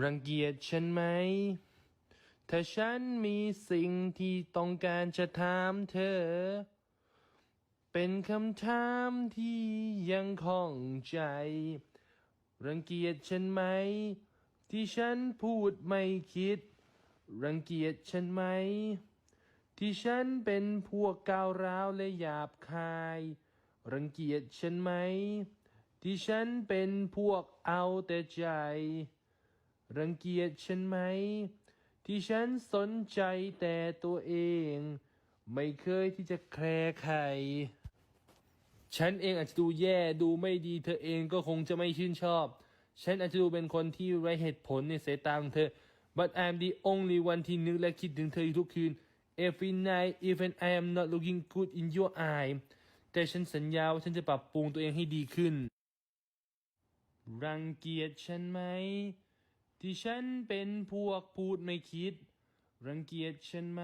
รังเกียจฉันไหม ถ้าฉันมีสิ่งที่ต้องการจะถามเธอ เป็นคำถามที่ยังข้องใจ รังเกียจฉันไหม ที่ฉันพูดไม่คิด รังเกียจฉันไหม ที่ฉันเป็นพวกก้าวร้าวและหยาบคาย รังเกียจฉันไหม ที่ฉันเป็นพวกเอาแต่ใจ รังเกียจฉันไหม ที่ฉันสนใจแต่ตัวเอง ไม่เคยที่จะแคร์ใคร ฉันเองอาจจะดูแย่ดูไม่ดีเธอเองก็คงจะไม่ชื่นชอบ ฉันอาจจะดูเป็นคนที่ไร้เหตุผลในสายตาของเธอ but I'm the only one ที่นึกและคิดถึงเธอทุกคืน every night even I am not looking good in your eye แต่ฉันสัญญาว่าฉันจะปรับปรุงตัวเองให้ดีขึ้น รังเกียจฉันไหม ที่ฉันเป็นพวกพูดไม่คิด รังเกียจฉันไหม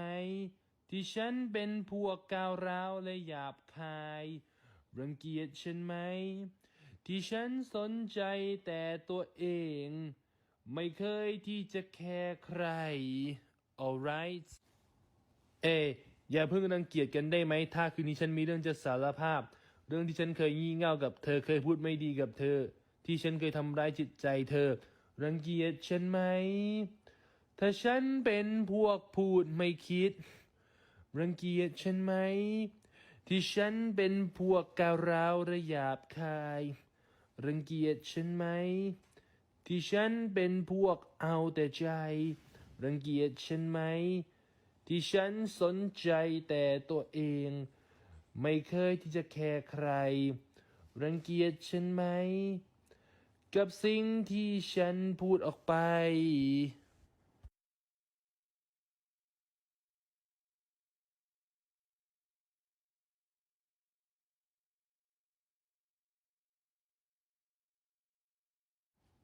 ที่ฉันเป็นพวกก้าวร้าวและหยาบคาย รังเกียจฉันไหม ที่ฉันสนใจแต่ตัวเอง ไม่เคยที่จะแคร์ใคร alright เอ อย่าเพิ่งรังเกียจกันได้ไหม ถ้าคืนนี้ฉันมีเรื่องจะสารภาพ เรื่องที่ฉันเคยงี่เง่ากับเธอ เคยพูดไม่ดีกับเธอ ที่ฉันเคยทำร้ายจิตใจเธอ รังเกียจฉันไหม ถ้าฉันเป็นพวกพูดไม่คิด รังเกียจฉันไหม ที่ฉันเป็นพวกก้าวร้าวระหยาบคาย รังเกียจฉันไหม ที่ฉันเป็นพวกเอาแต่ใจ รังเกียจฉันไหม ที่ฉันสนใจแต่ตัวเอง ไม่เคยที่จะแคร์ใคร รังเกียจฉันไหม กับสิ่งที่ฉันพูดออกไป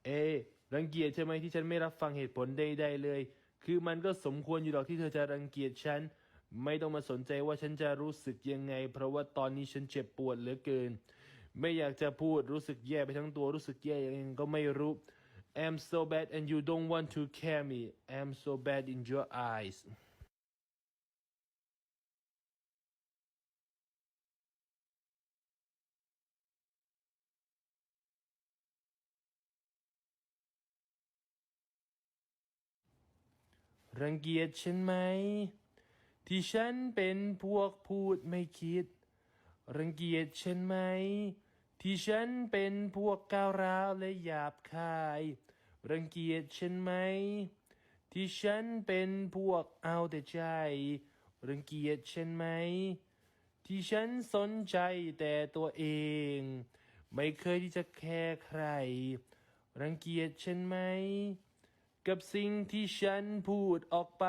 เอะรังเกียจใช่ไหมที่ฉันไม่รับฟังเหตุผลใดๆเลย คือมันก็สมควรอยู่หรอกที่เธอจะรังเกียจฉัน ไม่ต้องมาสนใจว่าฉันจะรู้สึกยังไง เพราะว่าตอนนี้ฉันเจ็บปวดเหลือเกิน ไม่อยากจะพูดรู้สึกแย่ไปทั้งตัวรู้สึกแย่ยังไงก็ไม่รู้ I'm so bad and you don't want to care me I'm so bad in your eyes รังเกียจฉันไหม ที่ฉันเป็นพวกพูดไม่คิด รังเกียจฉันไหม ที่ฉันเป็นพวกก้าวร้าวและหยาบคาย รังเกียจฉันไหม ที่ฉันเป็นพวกเอาแต่ใจ รังเกียจฉันไหม ที่ฉันสนใจแต่ตัวเอง ไม่เคยที่จะแคร์ใคร รังเกียจฉันไหม กับสิ่งที่ฉันพูดออกไป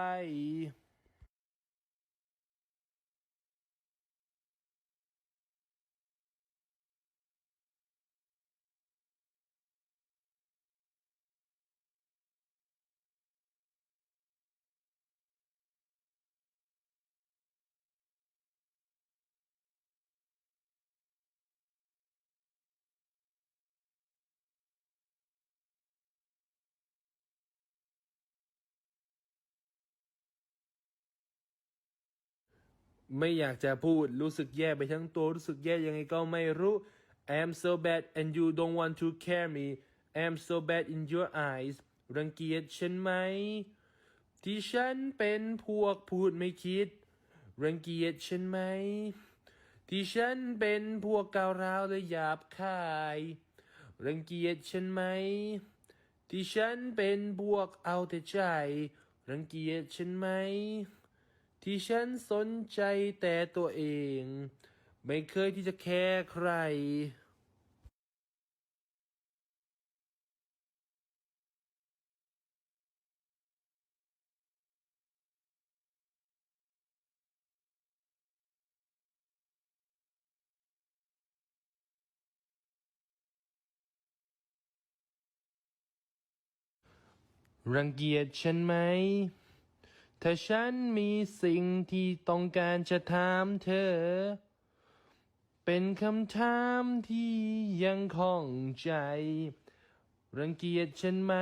ไม่อยากจะพูดรู้สึกแย่ไปทั้งตัวรู้สึกแย่ยังไงก็ไม่รู้ I'm so bad and you don't want to care me I'm so bad in your eyes รังเกียจฉันไหม ที่ฉันเป็นพวกพูดไม่คิด รังเกียจฉันไหม ที่ฉันเป็นพวกก้าวร้าวและหยาบคาย รังเกียจฉันไหม ที่ฉันเป็นพวกเอาแต่ใจ รังเกียจฉันไหม ที่ฉันสนใจแต่ตัวเอง ไม่เคยที่จะแคร์ใคร รังเกียจฉันไหม ถ้าฉันมีสิ่งที่ต้องการจะถามเธอ เป็นคำถามที่ยังข้องใจ รังเกียจฉันไหม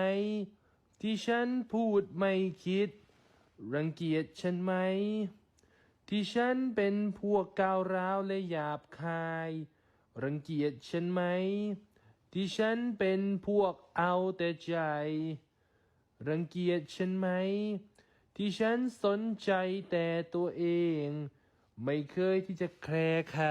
ทที่ฉันพูดไม่คิด รังเกียจฉันไหม ที่ฉันเป็นพวกก้าวร้าวและหยาบคาย รังเกียจฉันไหม ที่ฉันเป็นพวกเอาแต่ใจ รังเกียจฉันไหม ที่ฉันสนใจแต่ตัวเอง ไม่เคยที่จะแคร์ใคร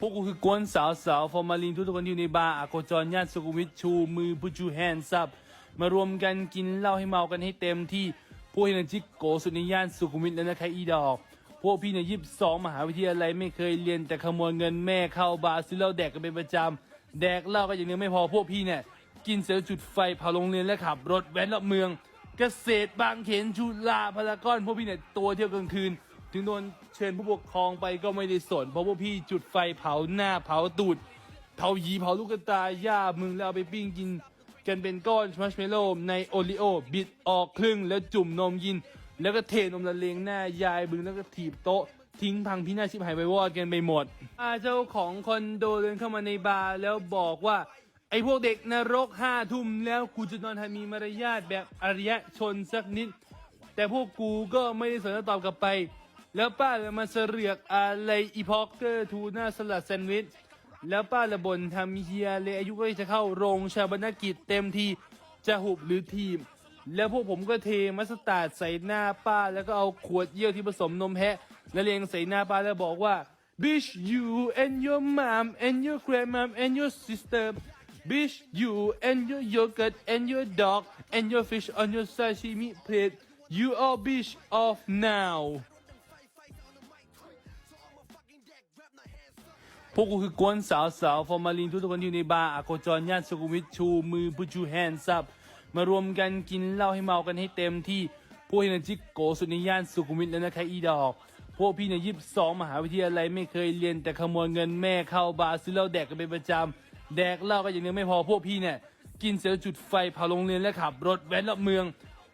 พวกกูคือกวนสาวสาวฟอร์มาลินทุกคนที่อยู่ในบาร์อาโคจรย่านสุขุมวิทชูมือพูจูแฮนซับมารวมกันกินเหล้าให้เมากันให้เต็มที่พวกเฮนจิโกสุดในย่านสุขุมวิทแล้วนะคะอีดอก พวกพี่เนี่ยยิบสองมหาวิทยาลัยไม่เคยเรียนแต่ขโมยเงินแม่เข้าบาร์ซื้อเหล้าแดกกันเป็นประจำแดกเหล้าก็อย่างเดียวไม่พอพวกพี่เนี่ยกินเสร็จจุดไฟเผาโรงเรียนและขับรถแว้นรอบเมือง เกษตรบางเขนจุฬาพารากอนพวกพี่เนี่ยตัวเที่ยวกลางคืน ถึงโดนเชิญผู้ปกครองไปก็ไม่ได้สน เพราะพวกพี่จุดไฟเผาหน้าเผาตูด เผาหยีเผาลูกกระตาย่ามึงแล้วเอาไปปิ้งกิน กันเป็นก้อนมัชเมลโล่ในโอริโอบิดออกครึ่งแล้วจุ่มนมยิน แล้วก็เทนมละเลงหน้ายายบึงแล้วก็ถีบโต๊ะทิ้งพังพินาศชิบหายไปวอดกันไปหมดอาเจ้าของคอนโดเดินเข้ามาในบาร์แล้วบอกว่าไอ้พวกเด็กนรกห้าทุ่มแล้วกูจะนอนให้มีมารยาทแบบอริยชนสักนิด แต่พวกกูก็ไม่ได้สนใจตอบกลับไป แล้วป้าเลยมาเสรียกอะไรอีพอกเกอร์ทูน่าสลัดแซนด์วิชแล้วป้าละบนทำเฮียเลยอายุก็จะเข้าโรงชาบนกิจเต็มทีจะหุบหรือทีม แล้วพวกผมก็เทมัสตาร์ดใส่หน้าป้าแล้วก็เอาขวดเยี่ยวที่ผสมนมแพะแล้วเรียงใส่หน้าป้าแล้วบอกว่า bitch you and your mom and your grandmom and your sister bitch you and your yogurt and your dog and your fish on your sashimi plate you all bitch off now พวกกูคือกวนสาวสาวฟอร์มาลินทุกคนที่อยู่ในบาร์อโคจรย่านสุขุมวิทชูมือพูจูแฮนซับมารวมกันกินเหล้าให้เมากันให้เต็มที่พวกเฮนจิโกสุดในย่านสุขุมวิทแล้วนะคะอีดอก พวกพี่เนี่ยยิบสองมหาวิทยาลัยไม่เคยเรียนแต่ขโมยเงินแม่เข้าบาร์ซื้อเหล้าแดกกันเป็นประจำแดกเหล้าก็อย่างเดียวไม่พอพวกพี่เนี่ยกินเสร็จจุดไฟเผาโรงเรียนและขับรถแว้นรอบเมือง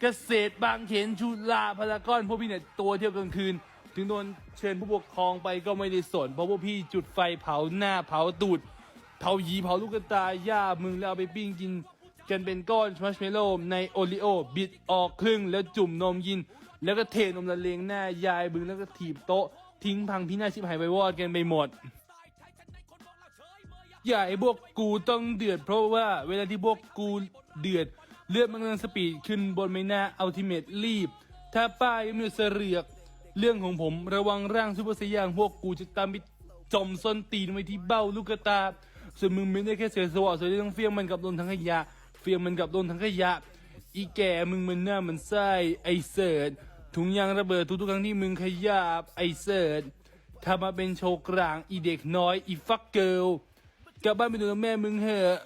เกษตรบางเขนจุฬาพารากอนพวกพี่เนี่ยตัวเที่ยวกลางคืน ถึงโดนเชิญผู้ปกครองไปก็ไม่ได้สน เพราะพวกพี่จุดไฟเผาหน้าเผาตูด เผาหยีเผาลูกตาย่ามึงแล้วเอาไปปิ้งกิน กันเป็นก้อนมัชเมลโล่ในโอริโอบิดออกครึ่งแล้วจุ่มนมยิน แล้วก็เทนมละเลงหน้ายายบึงแล้วก็ถีบโต๊ะ ทิ้งพังพินาศชิบหายไปวอดกันไปหมดอย่าไอ้พวกกูต้องเดือด เพราะว่าเวลาที่พวกกูเดือด เลือดมันกำลังสปีดขึ้นบนใบหน้าอัลติเมทรีบ ถ้าป้ายยังไมีเสเรียก เรื่องของผมระวังร่างซูเปอร์สยางพวกกูจะตามไปจมส้นตีนไว้ที่เบ้าลูกตา ส่วนมึงไม่ได้แค่เสียสวะส่วนที่ต้องเฟี้ยงมันกับโดนทั้งขยะ เฟี้ยงมันกับโดนทั้งขยะ อีแก่มึงมันหน้ามันไส้ไอเสิร์ตถุงยางระเบิดทุกๆครั้งที่มึงขยับไอเสิร์ตถ้ามาเป็นโชว์กลางอีเด็กน้อยอีฟักเกิลกลับบ้านไปดูแม่มึงเหอะ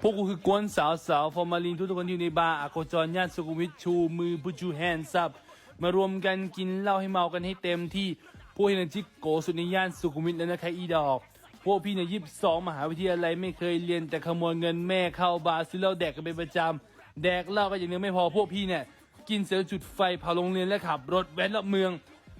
พวกกูคือกวนสาวสาวฟอร์มาลินทุกคนที่อยู่ในบาร์อาโคจรย่านสุขุมวิทชูมือพูจูแฮนซับ มารวมกันกินเหล้าให้เมากันให้เต็มที่พวกเฮนจิโกสุดในย่านสุขุมวิทแล้วนะคะอีดอก พวกพี่เนี่ยยิบสองมหาวิทยาลัยไม่เคยเรียนแต่ขโมยเงินแม่เข้าบาร์ซื้อเหล้าแดกกันเป็นประจำแดกเหล้าก็อย่างเดียวไม่พอพวกพี่เนี่ยกินเสร็จจุดไฟเผาโรงเรียนและขับรถแว้นรอบเมือง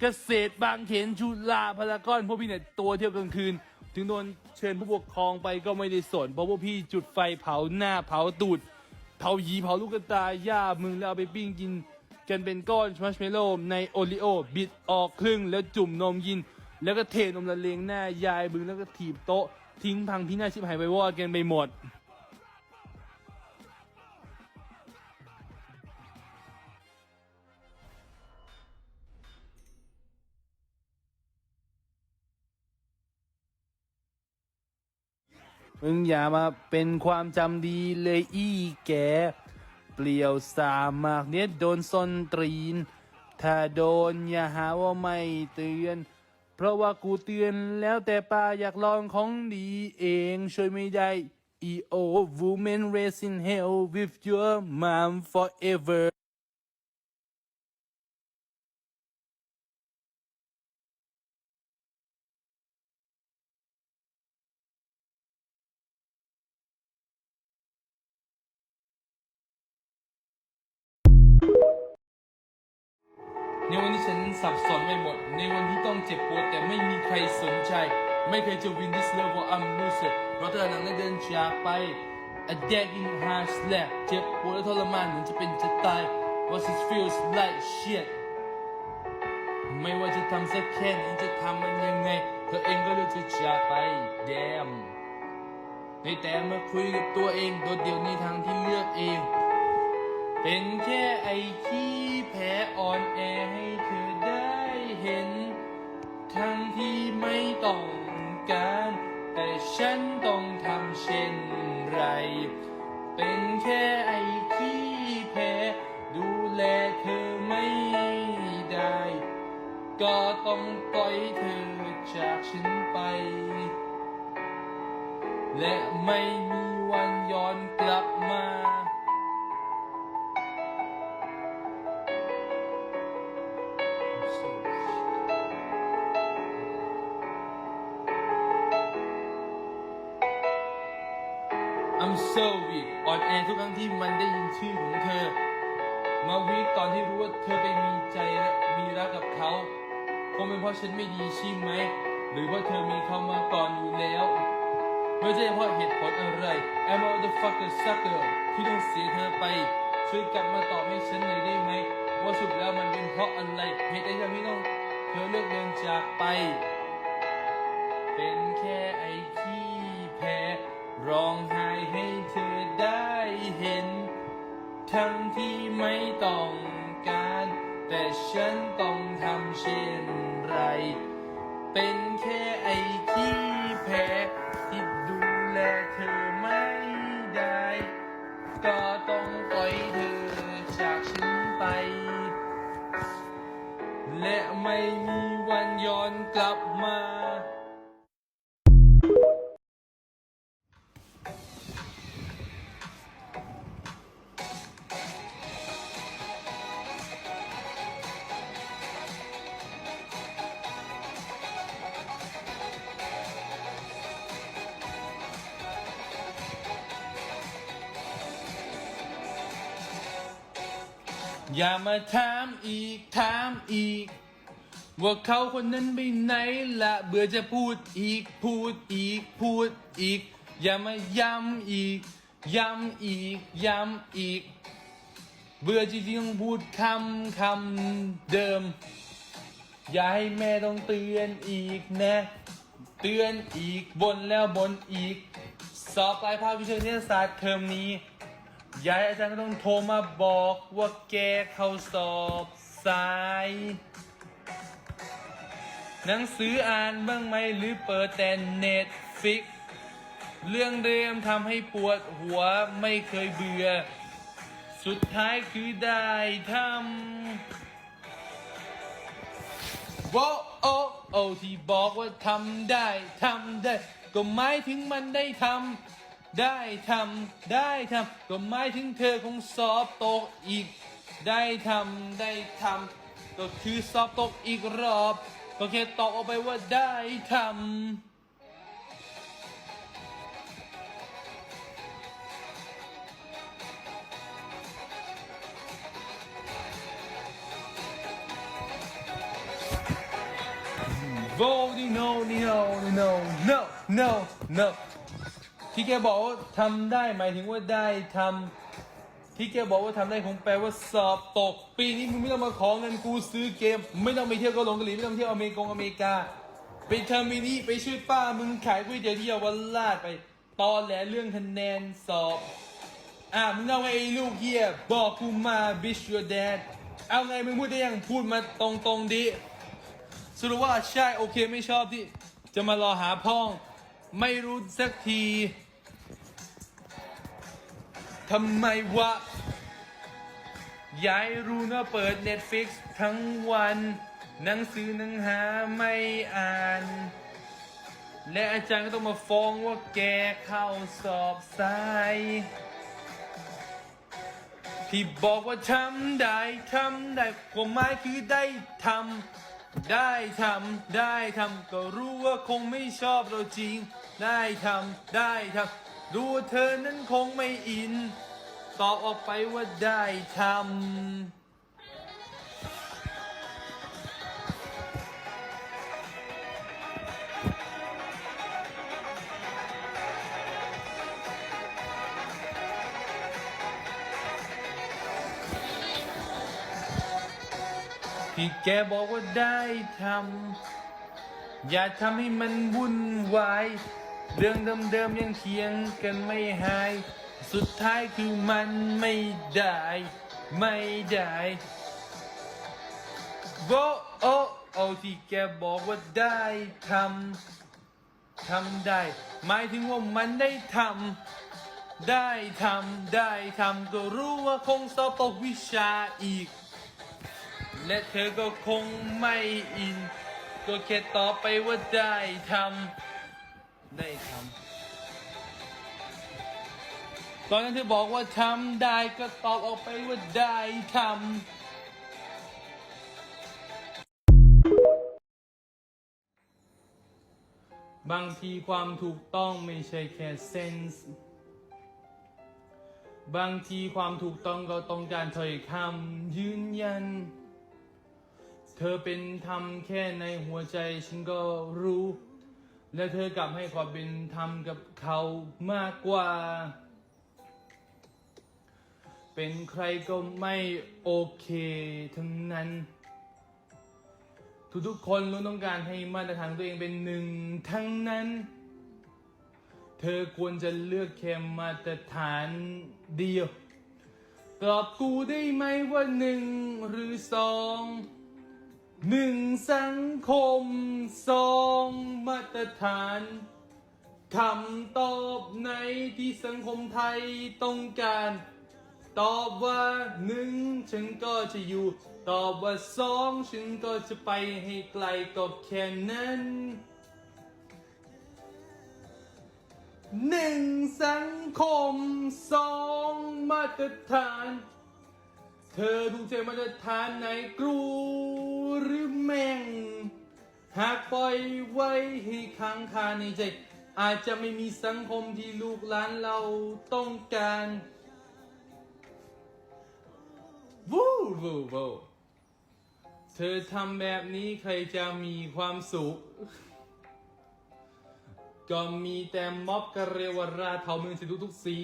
เกษตรบางเขนจุฬาพารากอนพวกพี่เนี่ยตัวเที่ยวกลางคืน ถึงโดนเชิญผู้ปกครองไปก็ไม่ได้สนเพราะพวกพี่จุดไฟเผาหน้าเผาตูดเผาหยีเผาลูกกระตายย่ามึงแล้วเอาไปปิ้งกิน กันเป็นก้อนมัชเมลโล่ในโอริโอบิดออกครึ่งแล้วจุ่มนมยิน แล้วก็เทนมละเลงหน้ายายบึงแล้วก็ถีบโต๊ะ ทิ้งพังพินาศชิบหายไปว่ากันไปหมดมึงอย่ามาเป็นความจำดีเลยอี้แก เปลี่ยวสามากเนี่ยโดนซนตรีน ถ้าโดนอย่าหาว่าไม่เตือน เพราะว่ากูเตือนแล้วแต่ป้าอยากลองของดีเองช่วยไม่ได้ EO woman raising hell with your mom forever สับสนไปหมด ในวันที่ต้องเจ็บปวดแต่ไม่มีใครสนใจ ไม่เคยจะ win this love or I'm loser เพราะเธอหลังได้เดินจากไป a dead in hard slap เจ็บปวดและทรมานเหมือนจะเป็นจะตาย what it feels like shit ไม่ว่าจะทำสักแค่ไหนจะทำมันยังไง เธอเองก็เลือกจะจากไป damn ในแต่เมื่อคุยกับตัวเองโดดเดี่ยวในทางที่เลือกเอง เป็นแค่ไอ้ขี้แพ้อ่อนแอให้เธอ เห็น ทั้งที่ไม่ต้องการ แต่ฉันต้องทำเช่นไร เป็นแค่ไอ้ขี้แพ้ดูแลเธอไม่ได้ ก็ต้องปล่อยเธอจากฉันไป และไม่มีวันย้อนกลับมา ทุกครั้งที่มันได้ยินชื่อของเธอ มาวีคตอนที่รู้ว่าเธอไปมีใจและมีรักกับเขาคงเป็นเพราะฉันไม่ดีใช่ไหม หรือเพราะเธอมีเขามาก่อนอยู่แล้วไม่ใช่เพราะเหตุผลอะไร I'm a the fucker sucker ที่ต้องเสียเธอไป ช่วยกลับมาตอบให้ฉันหน่อยได้ไหม ว่าสุดแล้วมันเป็นเพราะอะไรเหตุใดทำให้ต้องเธอเลือกเดินจากไป เป็นแค่ไอ้ขี้แพ้ร้องไห้ ทั้งที่ไม่ต้องการ แต่ฉันต้องทำเช่นไร เป็นแค่ อย่ามาถามอีกถามอีก ว่าเขาคนนั้นไปไหนละเบื่อจะพูดอีกพูดอีกพูดอีก อย่ามาย้ำอีก ย้ำอีก ย้ำอีก เบื่อจริงๆต้องพูดคำคำเดิม อย่าให้แม่ต้องเตือนอีกนะ เตือนอีกบนแล้วบนอีก สอบปลายภาควิชาคณิตศาสตร์เทอมนี้ ยายอาจารย์ก็ต้องโทรมาบอกว่าแกเข้าสอบสาย หนังสืออ่านบ้างไหมหรือเปิดแต่เน็ตฟิก เรื่องเดิมทำให้ปวดหัวไม่เคยเบื่อ สุดท้ายคือได้ทำโวโอ้โอ้ที่บอกว่าทำได้ทำได้ ก็หมายถึงมันได้ทำ ได้ทำได้ทำก็หมายถึงเธอคงสอบตกอีก ได้ทำได้ทำก็คือสอบตกอีกรอบ ก็แค่ตอบออกไปว่าได้ทำ voting no no no no no no ที่แกบอกว่าทำได้หมายถึงว่าได้ทำที่แกบอกว่าทำได้คงแปลว่าสอบตก ปีนี้มึงไม่ต้องมาขอเงินกูซื้อเกม ไม่ต้องไปเที่ยวเกาหลงเกาหลีไม่ต้องเที่ยวอเมริกงอเมริกาไปทอร์มินีไปช่วยป้ามึงขายก๋วยเตี๋ยวที่เยาวราชไปตอนแหลเรื่องคะแนนสอบ อะมึงเอาไงไอ้ลูกเฮียบอกกูมา bitch your dad เอาไงมึงพูดได้ยังพูดมาตรงๆดิสรุปว่าใช่โอเคไม่ชอบที่จะมารอหาพ่อง ไม่รู้สักที ทำไมวะยายรู้นะเปิด Netflix ทั้งวัน หนังสือหนังหาไม่อ่าน และอาจารย์ก็ต้องมาฟ้องว่าแกเข้าสอบสายที่บอกว่าทำได้ทำได้ความหมายคือได้ทำได้ทำได้ทำก็รู้ว่าคงไม่ชอบเราจริง ได้ทำได้ทำ รู้ว่าเธอนั้นคงไม่อิน ตอบออกไปว่าได้ทำที่แกบอกว่าได้ทำ อย่าทำให้มันวุ่นวาย เรื่องเดิมๆยังเถียงกันไม่หาย สุดท้ายคือมันไม่ได้ ไม่ได้โวโอโอที่แกบอกว่าได้ทำทำได้ หมายถึงว่ามันได้ทำได้ทำได้ทำก็รู้ว่าคงสอบตกวิชาอีก และเธอก็คงไม่อิน ก็แค่ตอบไปว่าได้ทำ ได้ทำตอนนั้นเธอบอกว่าทำได้ก็ตอบออกไปว่าได้ทำบางทีความถูกต้องไม่ใช่แค่เซนส์บางทีความถูกต้องก็ต้องการถ้อยคำยืนยัน เธอเป็นธรรมแค่ในหัวใจฉันก็รู้ และเธอกลับให้ความเป็นธรรมกับเขามากกว่า เป็นใครก็ไม่โอเคทั้งนั้น ทุกๆคนล้วนต้องการให้มาตรฐานตัวเองเป็นหนึ่งทั้งนั้น เธอควรจะเลือกแค่มาตรฐานเดียว ตอบกูได้ไหมว่าหนึ่งหรือสอง หนึ่งสังคมสองมาตรฐานคำตอบในที่สังคมไทยต้องการ ตอบว่าหนึ่งฉันก็จะอยู่ ตอบว่าสองฉันก็จะไปให้ไกลก็แค่นั้นหนึ่งสังคมสองมาตรฐาน เธอถูกใจมาตรฐานไหนกรูหรือแม่ง หากปล่อยไว้ให้ค้างคาในใจ อาจจะไม่มีสังคมที่ลูกหลานเราต้องการวูวูวูเธอทำแบบนี้ใครจะมีความสุข ก็มีแต่ม็อบกระเรวราเทาเมืองสิทุกทุกสี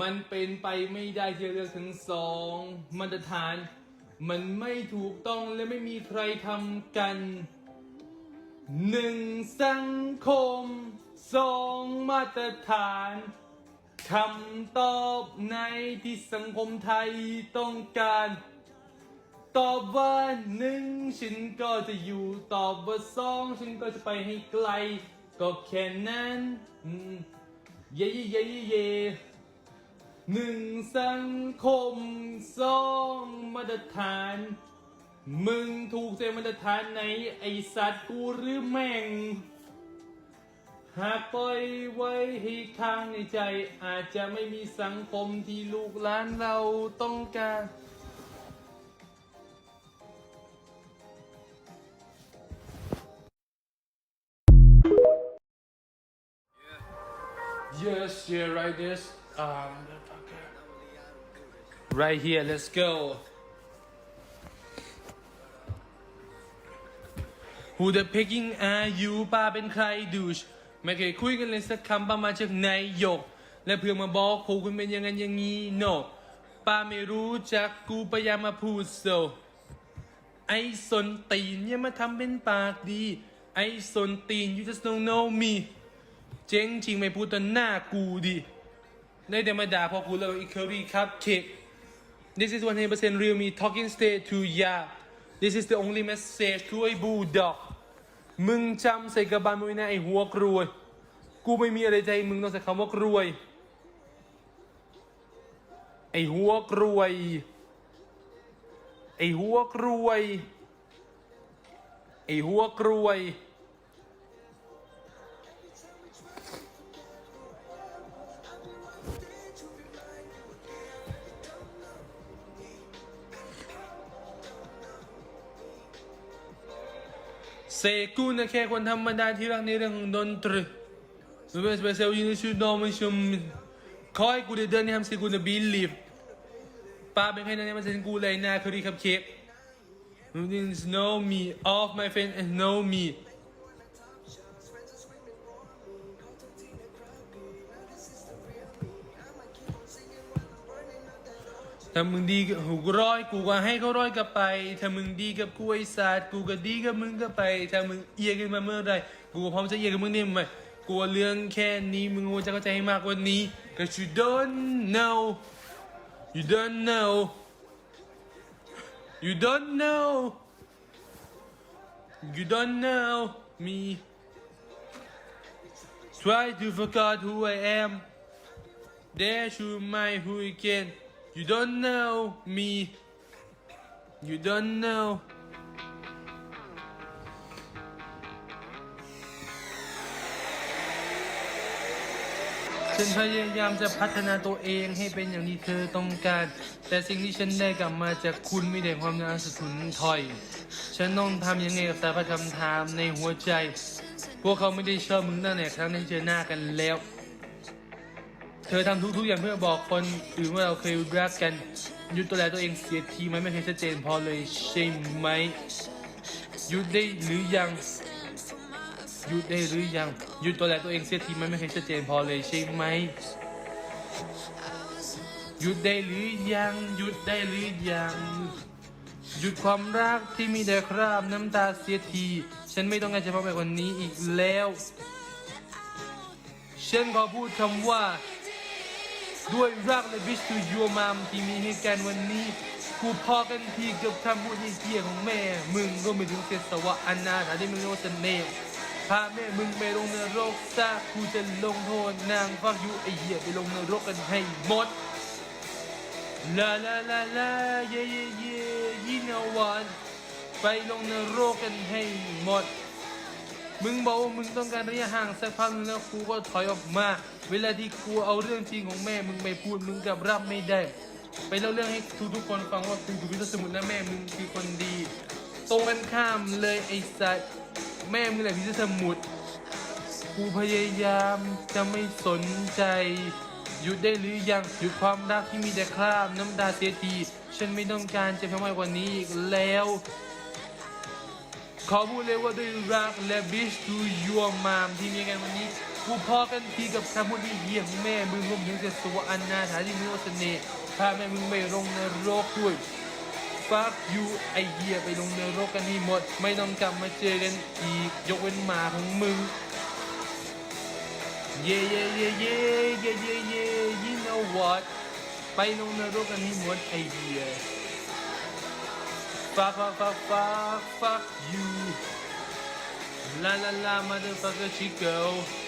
มันเป็นไปไม่ได้ที่จะเลือกทั้งสองมาตรฐาน มันไม่ถูกต้องและไม่มีใครทำกันหนึ่งสังคมสองมาตรฐานคำตอบในที่สังคมไทยต้องการ ตอบว่าหนึ่งฉันก็จะอยู่ตอบว่าสองฉันก็จะไปให้ไกล ก็แค่นั้นเย่เย่เย่เย่ หนึ่งสังคมสองมาตรฐาน มึงถูกใจมาตรฐานไหน ไอสัตว์กูหรือแม่ง หากปล่อยไว้ให้ค้างในใจ อาจจะไม่มีสังคมที่ลูกหลานเราต้องการ Yes, yeah, right this. Um, right here, let's go. Who the picking are you ป้าเป็นใครดูชไม่เคยคุยกันเลยสักคำป้ามาจากไหนหยก และเพื่อมาบอกผมคุณเป็นยังไงอย่างงี้ no ป้าไม่รู้จักกูพยายามมาพูด so ไอ้สนตีนอย่ามาทำเป็นปากดี ไอ้สนตีน you just don't know me เจ๊งจริงไม่พูดต่อหน้ากูดิได้แต่มาด่าพอกูแล้วอีเคอรี่ครับเค้ก This is 100% real me talking straight to ya This is the only message to ไอ้บูดอกมึงจำใส่กระบาลมึงไว้นะไอ้หัวกรวย กูไม่มีอะไรใจมึงต้องใส่คำว่ากรวย ไอ้หัวกรวย ไอ้หัวกรวย ไอ้หัวกรวย กูนะแค่คนธรรมดาที่รักในเรื่องของดนตรีสเปซเปเซลยูนิชูดอมันชมคอยกูเดินในทำสิกูนะบิลีฟป้าเป็นใครนะเนี่ยมันเซนกูเลยนะคือรีคับเค้ก You didn't know me off my friend and know me ถ้ามึงดีกับหูกูร้อยกูก็ให้เขาร้อยกลับไป ถ้ามึงดีกับกูไอ้ศาสตร์กูก็ดีกับมึงก็ไป ถ้ามึงเอียกันมาเมื่อไหรกูก็พร้อมจะเอียกับมึงนี่ไหมกลัวเรื่องแค่นี้มึงควรจะเข้าใจให้มากกว่านี้ cause you don't know you don't know you don't know you don't know me try to forget who I am dare to my who again you don't know me you don't know ฉันพยายามจะพัฒนาตัวเองให้เป็นอย่างที่เธอต้องการ แต่สิ่งที่ฉันได้กลับมาจากคุณไมีแต่ความน่าสะทุนถอย ฉันต้องทำยังไงกับสารพัดคำถามในหัวใจ พวกเขาไม่ได้ชอบมึงตั้งแต่ครั้งที่เจอหน้ากันแล้ว เธอทำทุกๆอย่างเพื่อบอกคนอื่นว่าเราเคยรักกันหยุดตัวแลตัวเองเสียทีไหมไม่เคยชัดเจนพอเลยใช่ไหมหยุดได้หรือยังหยุดได้หรือยังหยุดตัวแลตัวเองเสียทีมันไม่เคยชัดเจนพอเลยใช่ไหมหยุดได้หรือยังหยุดได้หรือยังหยุดความรักที่มีแต่คราบน้ำตาเสียที ฉันไม่ต้องการจะพบแบบวันนี้อีกแล้ว ฉันขอพูดคำว่า ด้วยรักและบิชทูยัวมามที่มีให้กันวันนี้ กูพอกันทีกับคำพูดเยี่ยของแม่ มึงก็ไม่ถึงเศษสวะอนาถาที่มึงโนเสน่ห์พาแม่มึงไปลงนรกซะกูจะลงโทษนางฟักยูไอเหี้ยไปลงนรกกันให้หมดลาลาลาลาเย่เย่เย่ยินวันไปลงนรกกันให้หมด มึงบอกว่ามึงต้องการระยะห่างสักพักแล้วกูก็ถอยออกมา เวลาที่กูเอาเรื่องจริงของแม่มึงไปพูดมึงกลับรับไม่ได้ ไปเล่าเรื่องให้ทุกทุกคนฟังว่ากูคือพิทสมุทรนะแม่มึงคือคนดี ตรงกันข้ามเลยไอ้สัตว์แม่มึงแหละพิทสมุทรกูพยายามจะไม่สนใจ หยุดได้หรือยังหยุดความรักที่มีแต่คราบน้ำตาเสียทีฉันไม่ต้องการจะเพิ่มมากกว่านี้อีกแล้วขอพูดเลยว่าด้วยรักและบิชทูยัวมามที่มีกันวันนี้ กูพอกันทีกับคำพูดที่เหี้ยของแม่มึงรวมถึงเสียสวอันนาถาที่มึงเสน่ห์พาแม่มึงไปลงนรกด้วยฟักยูไอเหี้ยไปลงนรกกันให้หมด ไม่ต้องกลับมาเจอกันอีก ยกเว้นหมาของมึง เย่เย่เย่เย่เย่เย่เย่ you know what ไปลงนรกกันให้หมดไอเหี้ย Fuck, fuck, fuck, fuck, fuck you. La la la, motherfucker, Chico.